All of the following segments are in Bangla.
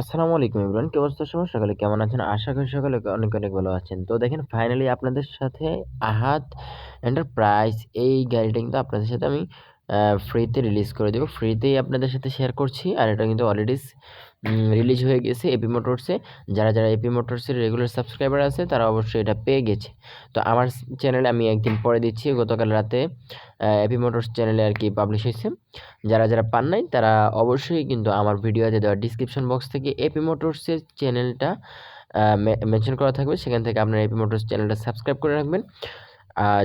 আসসালামু আলাইকুম ইমরান কি অবস্থা সবার? সকালে কেমন আছেন? আশা করি সকালে অনেক অনেক ভালো আছেন। তো দেখেন ফাইনালি আপনাদের সাথে আহাত এন্টারপ্রাইজ এই গাড়িটা কিন্তু আপনাদের সাথে আমি ফ্রিতে রিলিজ করে দেবো। ফ্রিতেই আপনাদের সাথে শেয়ার করছি। আর এটা কিন্তু অলরেডি রিলিজ হয়ে গেছে এপি মোটরসে যারা যারা এপি মোটরসের রেগুলার সাবস্ক্রাইবার আছে, তারা অবশ্যই এটা পেয়ে গেছে। তো আমার চ্যানেলে আমি একদিন পরে দিচ্ছি। গতকাল রাতে এপি মোটরস চ্যানেলে আর কি পাবলিশ হয়েছে। যারা যারা পান নাই, তারা অবশ্যই কিন্তু আমার ভিডিওতে দেওয়া ডিসক্রিপশন বক্স থেকে এপি মোটরসের চ্যানেলটা মেনশন করা থাকবে। সেখান থেকে আপনার এপি মোটরস চ্যানেলটা সাবস্ক্রাইব করে রাখবেন।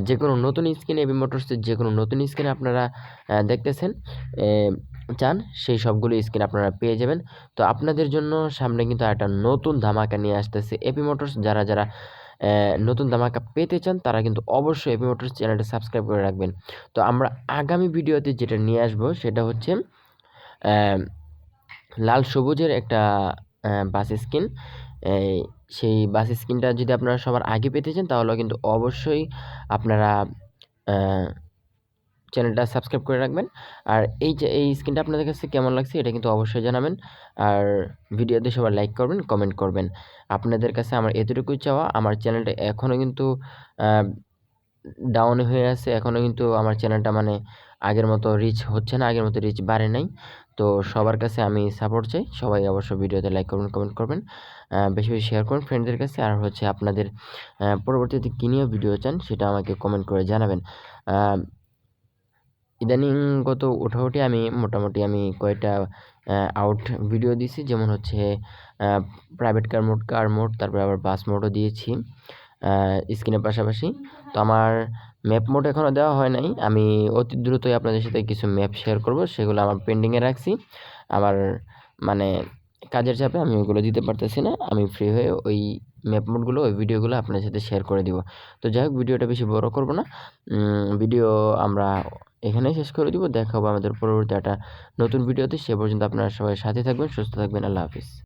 যে কোনো নতুন স্ক্রিন এবি মোটরসের যে কোনো নতুন স্ক্রিন আপনারা দেখতেছেন চান, সেই সবগুলো স্ক্রিন আপনারা পেয়ে যাবেন। তো আপনাদের জন্য সামনে কিন্তু একটা নতুন ধামাকা নিয়ে আসতেছে এপি মোটরস যারা যারা নতুন ধামাকা পেতে চান, তারা কিন্তু অবশ্যই এপি মোটরস চ্যানেলটা সাবস্ক্রাইব করে রাখবেন। তো আমরা আগামী ভিডিওতে যেটা নিয়ে আসব, সেটা হচ্ছে লাল সবুজের একটা বাস স্ক্রিন সেই বাস স্ক্রিনটা যদি আপনারা সবার আগে পেতে চান, তাহলে কিন্তু অবশ্যই আপনারা চ্যানেলটা সাবস্ক্রাইব করে রাখবেন। আর এই যে, এই স্ক্রিনটা আপনাদের কাছে কেমন লাগছে এটা কিন্তু অবশ্যই জানাবেন। আর ভিডিওতে সবার লাইক করবেন, কমেন্ট করবেন। আপনাদের কাছে আমার এতটুকুই চাওয়া। আমার চ্যানেলটা এখনও কিন্তু ডাউন হয়ে আছে। এখনও কিন্তু আমার চ্যানেলটা মানে আগের মতো রিচ হচ্ছে না, আগের মতো রিচ বাড়ে নাই। তো সবার কাছে আমি সাপোর্ট চাই। সবাই অবশ্যই ভিডিওতে লাইক করবেন কমেন্ট করবেন বেশি বেশি শেয়ার করুন ফ্রেন্ডদের কাছে। আর হচ্ছে আপনাদের পরবর্তীতে কী নিয়ে ভিডিও চান সেটা আমাকে কমেন্ট করে জানাবেন। ইদানিং গত ওঠাউঠি আমি মোটামুটি আমি কয়েকটা আউট ভিডিও দিয়েছি। যেমন হচ্ছে private car mode car mode তারপরে আবার বাস মোডও দিয়েছি। স্ক্রিনের পাশাপাশি। তো আমার ম্যাপ মোড এখনও দেওয়া হয় নাই। আমি অতি দ্রুতই আপনাদের সাথে কিছু ম্যাপ শেয়ার করব, সেগুলো আমার পেন্ডিংয়ে রাখছি। আমার মানে কাজের চাপে আমি ওইগুলো দিতে পারতেছি না। আমি ফ্রি হয়ে ওই ম্যাপ মোডগুলো ওই ভিডিওগুলো আপনার সাথে শেয়ার করে দিব। তো যাই হোক, ভিডিওটা বেশি বড় করব না। ভিডিও আমরা এখানেই শেষ করে দিব। দেখা হবে আমাদের পরবর্তী একটা নতুন ভিডিওতে। সে পর্যন্ত আপনারা সবাই সাথে থাকবেন, সুস্থ থাকবেন। আল্লাহ হাফিজ।